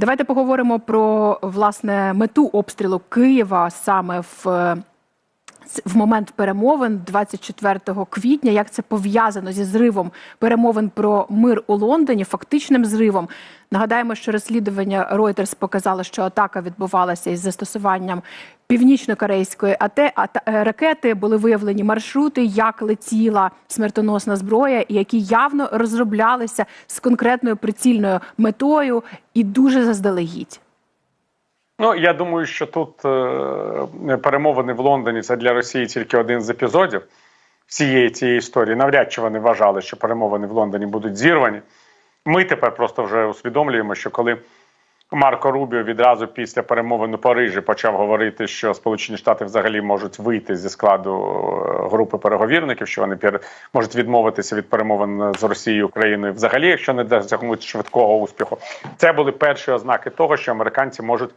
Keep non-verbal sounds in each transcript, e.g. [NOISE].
Давайте поговоримо про власне мету обстрілу Києва саме в. В момент перемовин 24 квітня, як це пов'язано зі зривом перемовин про мир у Лондоні, фактичним зривом. Нагадаємо, що розслідування Reuters показало, що атака відбувалася із застосуванням північно-корейської ата- е, ракети. Були виявлені маршрути, як летіла смертоносна зброя, і які явно розроблялися з конкретною прицільною метою і дуже заздалегідь. Ну я думаю, що тут е, перемовини в Лондоні це для Росії тільки один з епізодів всієї цієї історії. Навряд чи вони вважали, що перемовини в Лондоні будуть зірвані. Ми тепер просто вже усвідомлюємо, що коли Марко Рубіо відразу після перемовин у Парижі почав говорити, що Сполучені Штати взагалі можуть вийти зі складу е, групи переговірників, що вони можуть відмовитися від перемовин з Росією Україною, взагалі, якщо не досягнуть швидкого успіху. Це були перші ознаки того, що американці можуть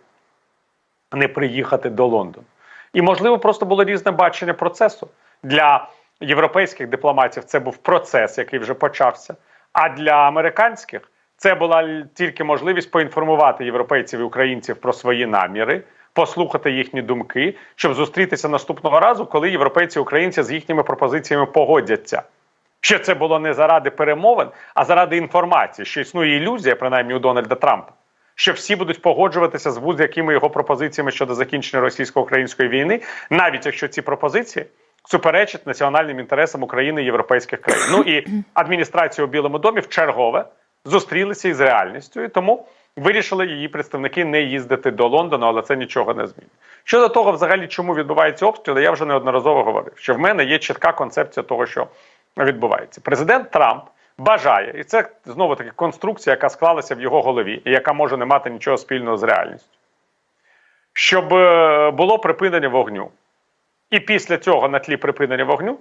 не приїхати до Лондону. І, можливо, просто було різне бачення процесу. Для європейських дипломатів це був процес, який вже почався. А для американських це була тільки можливість поінформувати європейців і українців про свої наміри, послухати їхні думки, щоб зустрітися наступного разу, коли європейці і українці з їхніми пропозиціями погодяться. Що це було не заради перемовин, а заради інформації, що існує ілюзія, принаймні у Дональда Трампа, що всі будуть погоджуватися з будь-якими його пропозиціями щодо закінчення російсько-української війни, навіть якщо ці пропозиції суперечать національним інтересам України і європейських країн. Ну і адміністрація у Білому домі в чергове зустрілися із реальністю, і тому вирішили її представники не їздити до Лондону, але це нічого не змінить. Щодо того, взагалі, чому відбуваються обстріли, я вже неодноразово говорив, що в мене є чітка концепція того, що відбувається. Президент Трамп бажає, і це знову таки конструкція, яка склалася в його голові, і яка може не мати нічого спільного з реальністю, щоб е, було припинення вогню. І після цього на тлі припинення вогню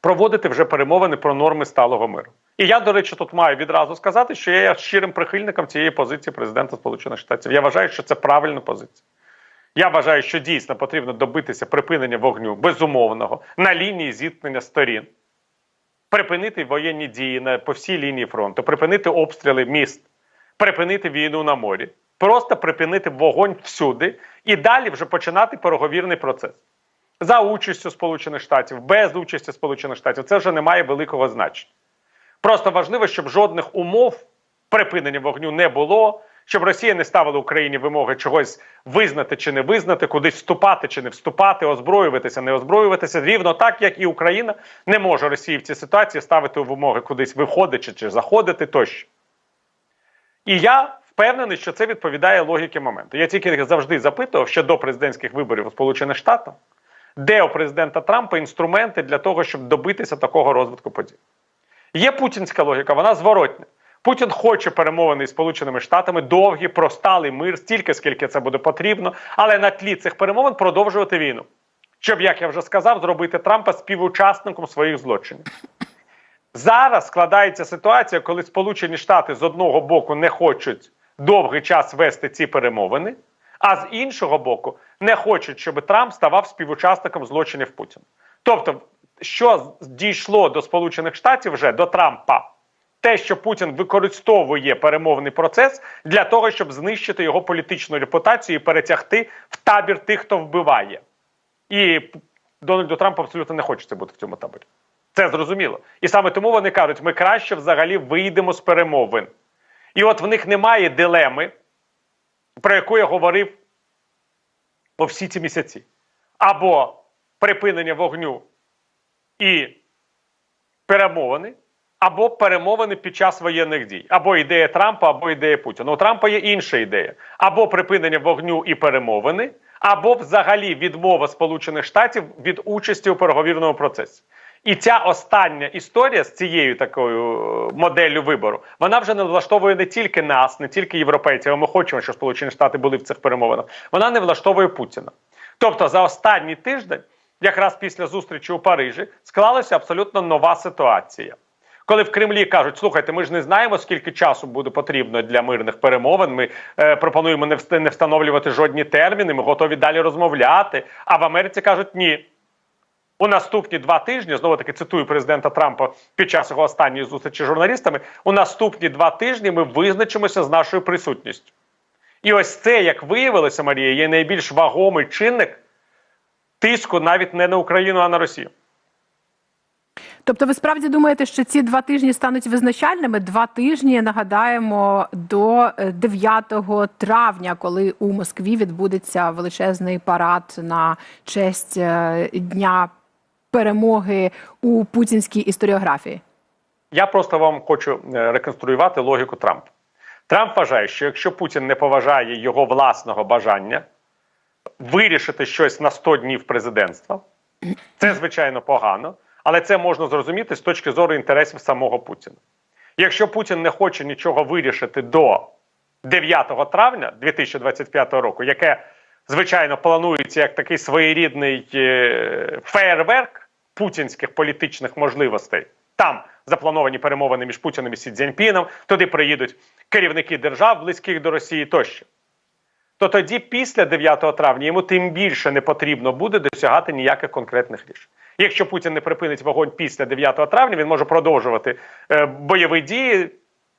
проводити вже перемовини про норми сталого миру. І я, до речі, тут маю відразу сказати, що я є щирим прихильником цієї позиції президента Сполучених Штатів. Я вважаю, що це правильна позиція. Я вважаю, що дійсно потрібно добитися припинення вогню безумовного на лінії зіткнення сторін, припинити воєнні дії на, по всій лінії фронту, припинити обстріли міст, припинити війну на морі, просто припинити вогонь всюди і далі вже починати переговірний процес. За участю Сполучених Штатів, без участі Сполучених Штатів, це вже не має великого значення. Просто важливо, щоб жодних умов припинення вогню не було, щоб Росія не ставила Україні вимоги чогось визнати чи не визнати, кудись вступати чи не вступати, озброюватися, не озброюватися. Рівно так, як і Україна не може Росії в цій ситуації ставити вимоги кудись виходити чи заходити тощо. І я впевнений, що це відповідає логіки моменту. Я тільки завжди запитував ще до президентських виборів у Сполучених Штатах, де у президента Трампа інструменти для того, щоб добитися такого розвитку подій. Є путінська логіка, вона зворотня. Путін хоче перемовини з Сполученими Штатами довгі, про сталий мир, стільки, скільки це буде потрібно, але на тлі цих перемовин продовжувати війну. Щоб, як я вже сказав, зробити Трампа співучасником своїх злочинів. Зараз складається ситуація, коли Сполучені Штати з одного боку не хочуть довгий час вести ці перемовини, а з іншого боку не хочуть, щоб Трамп ставав співучасником злочинів Путіна. Тобто, що дійшло до Сполучених Штатів вже до Трампа, те, що Путін використовує перемовний процес для того, щоб знищити його політичну репутацію і перетягти в табір тих, хто вбиває. І Дональду Трампу абсолютно не хочеться бути в цьому таборі. Це зрозуміло. І саме тому вони кажуть, ми краще взагалі вийдемо з перемовин. І от в них немає дилеми, про яку я говорив по всі ці місяці. Або припинення вогню і перемовини, або перемовини під час воєнних дій. Або ідея Трампа, або ідея Путіна. У Трампа є інша ідея: або припинення вогню і перемовини, або взагалі відмова Сполучених Штатів від участі у переговірному процесі. І ця остання історія з цією такою е, моделлю вибору, вона вже не влаштовує не тільки нас, не тільки європейців. Ми хочемо, щоб Сполучені Штати були в цих перемовинах. Вона не влаштовує Путіна. Тобто, за останній тиждень, якраз після зустрічі у Парижі, склалася абсолютно нова ситуація. Коли в Кремлі кажуть, слухайте, ми ж не знаємо, скільки часу буде потрібно для мирних перемовин. Ми е, пропонуємо не, вст- не встановлювати жодні терміни, ми готові далі розмовляти. А в Америці кажуть, ні. У наступні два тижні, знову таки цитую президента Трампа під час його останньої зустрічі з журналістами. У наступні два тижні ми визначимося з нашою присутністю. І ось це, як виявилося, Марія, є найбільш вагомий чинник тиску навіть не на Україну, а на Росію. Тобто, ви справді думаєте, що ці два тижні стануть визначальними? Два тижні нагадаємо до е, 9 травня, коли у Москві відбудеться величезний парад на честь е, дня перемоги у путінській історіографії. Я просто вам хочу е, реконструювати логіку Трампа. Трамп вважає, що якщо Путін не поважає його власного бажання вирішити щось на 100 днів президентства, це звичайно погано, але це можна зрозуміти з точки зору інтересів самого Путіна. Якщо Путін не хоче нічого вирішити до 9 травня 2025 року, яке звичайно планується як такий своєрідний е, феєрверк путінських політичних можливостей. Там заплановані перемовини між Путіним і Сі Цзіньпіном, туди приїдуть керівники держав, близьких до Росії тощо. То тоді, після 9 травня, йому тим більше не потрібно буде досягати ніяких конкретних рішень. Якщо Путін не припинить вогонь після 9 травня, він може продовжувати е, бойові дії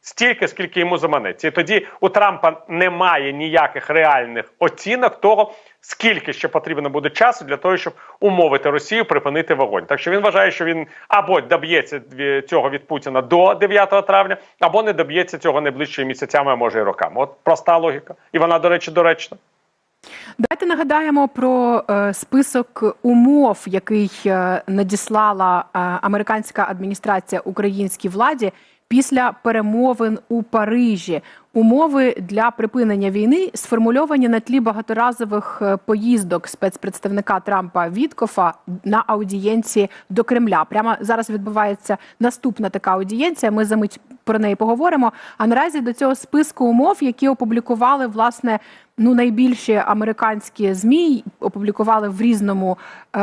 стільки, скільки йому заманеться. І тоді у Трампа немає ніяких реальних оцінок того, скільки ще потрібно буде часу для того, щоб умовити Росію припинити вогонь. Так що він вважає, що він або доб'ється цього від Путіна до 9 травня, або не доб'ється цього найближчими місяцями, а може і роками. От проста логіка. І вона, до речі, доречна. Давайте нагадаємо про е, список умов, який е, надіслала е, американська адміністрація українській владі після перемовин у Парижі. Умови для припинення війни сформульовані на тлі багаторазових поїздок спецпредставника Трампа Віткофа на аудієнції до Кремля. Прямо зараз відбувається наступна така аудієнція. Ми за мить про неї поговоримо. А наразі до цього списку умов, які опублікували власне ну найбільші американські змі опублікували в різному е,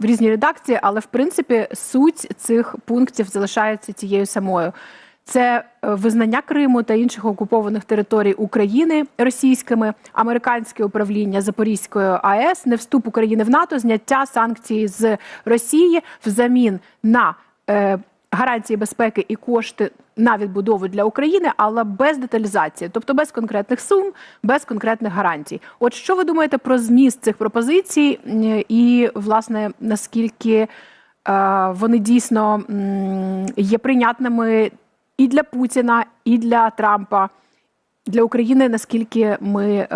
в різній редакції, але в принципі суть цих пунктів залишається тією самою. Це е, визнання Криму та інших окупованих територій України російськими, американське управління Запорізької АЕС, не вступ України в НАТО, зняття санкцій з Росії взамін на е, гарантії безпеки і кошти на відбудову для України, але без деталізації, тобто без конкретних сум, без конкретних гарантій. От що ви думаєте про зміст цих пропозицій, і власне наскільки е, вони дійсно є прийнятними і для Путіна, і для Трампа? Для України наскільки ми е,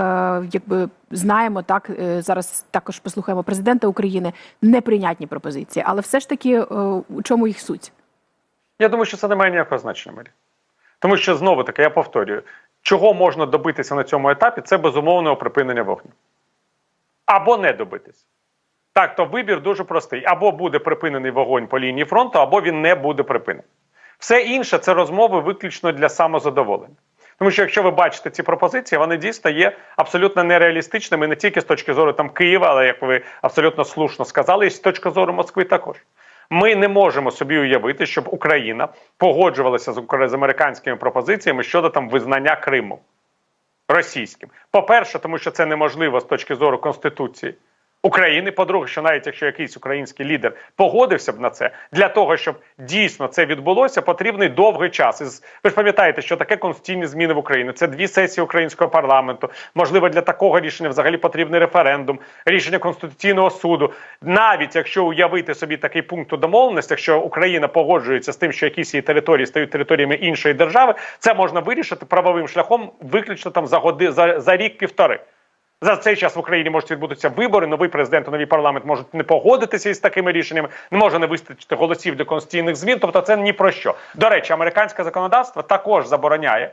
якби знаємо, так е, зараз також послухаємо президента України неприйнятні пропозиції, але все ж таки у чому їх суть? Я думаю, що це не має ніякого значення, Марі. Тому що знову таки, я повторюю, чого можна добитися на цьому етапі, це безумовного припинення вогню. Або не добитися. Так, то вибір дуже простий: або буде припинений вогонь по лінії фронту, або він не буде припинений. Все інше це розмови виключно для самозадоволення. Тому що якщо ви бачите ці пропозиції, вони дійсно є абсолютно нереалістичними не тільки з точки зору там Києва, але як ви абсолютно слушно сказали, і з точки зору Москви також. Ми не можемо собі уявити, щоб Україна погоджувалася з, з американськими пропозиціями щодо там визнання Криму російським. По-перше, тому що це неможливо з точки зору Конституції України. По-друге, що навіть якщо якийсь український лідер погодився б на це, для того, щоб дійсно це відбулося, потрібний довгий час. І ви ж пам'ятаєте, що таке конституційні зміни в Україні. Це дві сесії українського парламенту. Можливо, для такого рішення взагалі потрібний референдум, рішення Конституційного суду. Навіть якщо уявити собі такий пункт у домовленостях, що Україна погоджується з тим, що якісь її території стають територіями іншої держави, це можна вирішити правовим шляхом виключно там за годи за, за рік-півтори. За цей час в Україні можуть відбутися вибори. Новий президент, новий парламент можуть не погодитися із такими рішеннями. Не може не вистачити голосів для конституційних змін. Тобто, це ні про що. До речі, американське законодавство також забороняє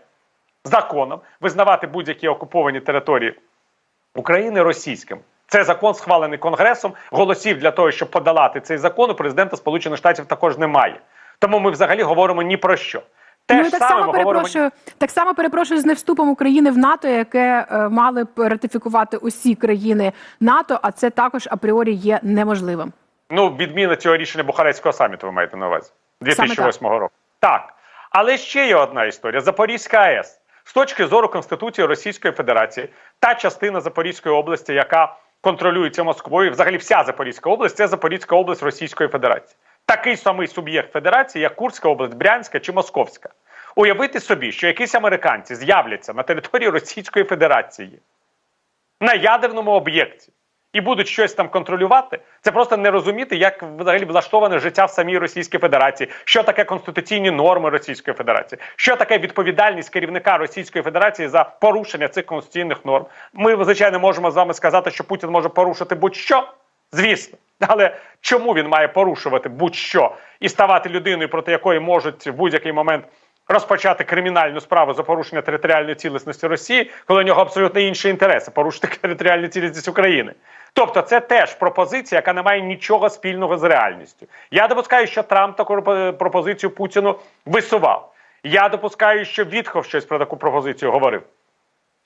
законом визнавати будь-які окуповані території України російським. Це закон схвалений Конгресом. Голосів для того, щоб подолати цей закон, у президента Сполучених Штатів також немає. Тому ми взагалі говоримо ні про що. Те ну, ж так саме само ми говоримо. перепрошую. Так само перепрошую з невступом України в НАТО, яке е, мали б ратифікувати усі країни НАТО, а це також апріорі є неможливим. Ну, відміна цього рішення Бухарецького саміту, ви маєте на увазі 2008 Саме року. Так. Але ще є одна історія: Запорізька АЕС. З точки зору Конституції Російської Федерації, та частина Запорізької області, яка контролюється Москвою. Взагалі, вся Запорізька область це Запорізька область Російської Федерації. Такий самий суб'єкт Федерації, як Курська область, Брянська чи Московська. Уявити собі, що якісь американці з'являться на території Російської Федерації на ядерному об'єкті і будуть щось там контролювати, це просто не розуміти, як взагалі влаштоване життя в самій Російській Федерації, що таке конституційні норми Російської Федерації, що таке відповідальність керівника Російської Федерації за порушення цих конституційних норм. Ми, звичайно, можемо з вами сказати, що Путін може порушити будь-що, звісно. Але чому він має порушувати будь-що і ставати людиною, проти якої можуть в будь-який момент розпочати кримінальну справу за порушення територіальної цілісності Росії, коли у нього абсолютно інші інтереси [LAUGHS] порушити територіальну цілісність України. Тобто, це теж пропозиція, яка не має нічого спільного з реальністю. Я допускаю, що Трамп таку пропозицію Путіну висував. Я допускаю, що Вітхов щось про таку пропозицію говорив.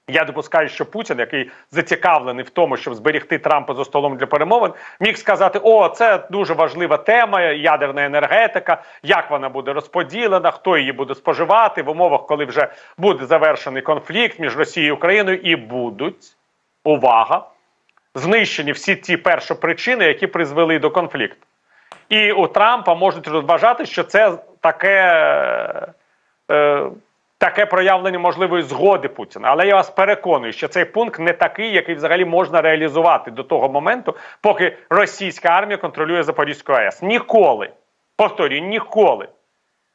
Я допускаю, що Путін, який зацікавлений в тому, щоб зберегти Трампа за столом для перемовин, міг сказати: О, це дуже важлива тема, ядерна енергетика, як вона буде розподілена, хто її буде споживати в умовах, коли вже буде завершений конфлікт між Росією і Україною, і будуть увага, знищені всі ті першопричини, які призвели до конфлікту. І у Трампа можуть розважати, що це таке. Е, таке проявлення можливої згоди Путіна. Але я вас переконую, що цей пункт не такий, який взагалі можна реалізувати до того моменту, поки російська армія контролює Запорізьку АЕС. Ніколи, повторюю, ніколи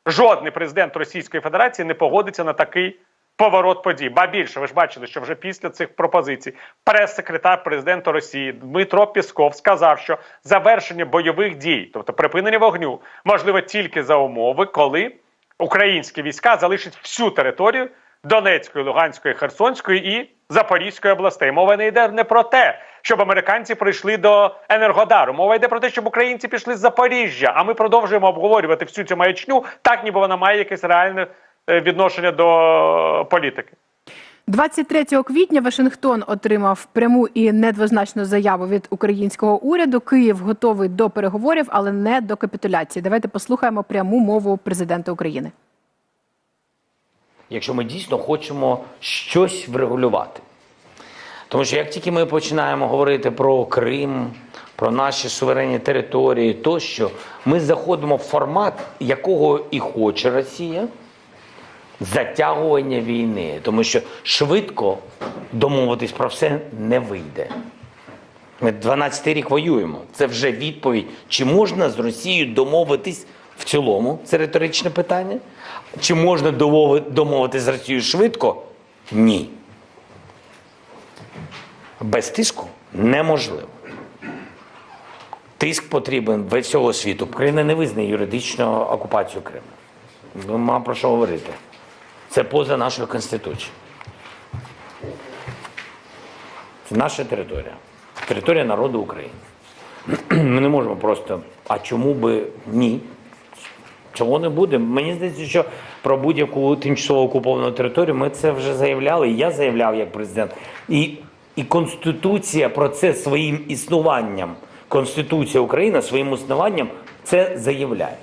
жодний президент Російської Федерації не погодиться на такий поворот подій. Ба більше, ви ж бачили, що вже після цих пропозицій прес-секретар президента Росії Дмитро Пісков сказав, що завершення бойових дій, тобто припинення вогню, можливо тільки за умови, коли українські війська залишать всю територію Донецької, Луганської, Херсонської і Запорізької областей. Мова не йде не про те, щоб американці прийшли до Енергодару. Мова йде про те, щоб українці пішли з Запоріжжя. А ми продовжуємо обговорювати всю цю маячню, так ніби вона має якесь реальне е, відношення до політики. 23 квітня Вашингтон отримав пряму і недвозначну заяву від українського уряду. Київ готовий до переговорів, але не до капітуляції. Давайте послухаємо пряму мову президента України. якщо ми дійсно хочемо щось врегулювати. Тому що як тільки ми починаємо говорити про Крим, про наші суверенні території, тощо, ми заходимо в формат, якого і хоче Росія затягування війни, тому що швидко домовитись про все не вийде. Ми 12 рік воюємо. Це вже відповідь. Чи можна з Росією домовитись в цілому? Це риторичне питання. Чи можна домови- домовитись з Росією швидко? Ні. Без тиску неможливо. Тиск потрібен всього світу. Україна не визнає юридичну окупацію Криму. Нема про що говорити. Це поза нашою конституцією. Це наша територія. Територія народу України. Ми не можемо просто. А чому би ні? Чого не буде? Мені здається, що про будь-яку тимчасово окуповану територію ми це вже заявляли. і Я заявляв як президент. І, і Конституція про це своїм існуванням, Конституція України своїм існуванням це заявляє.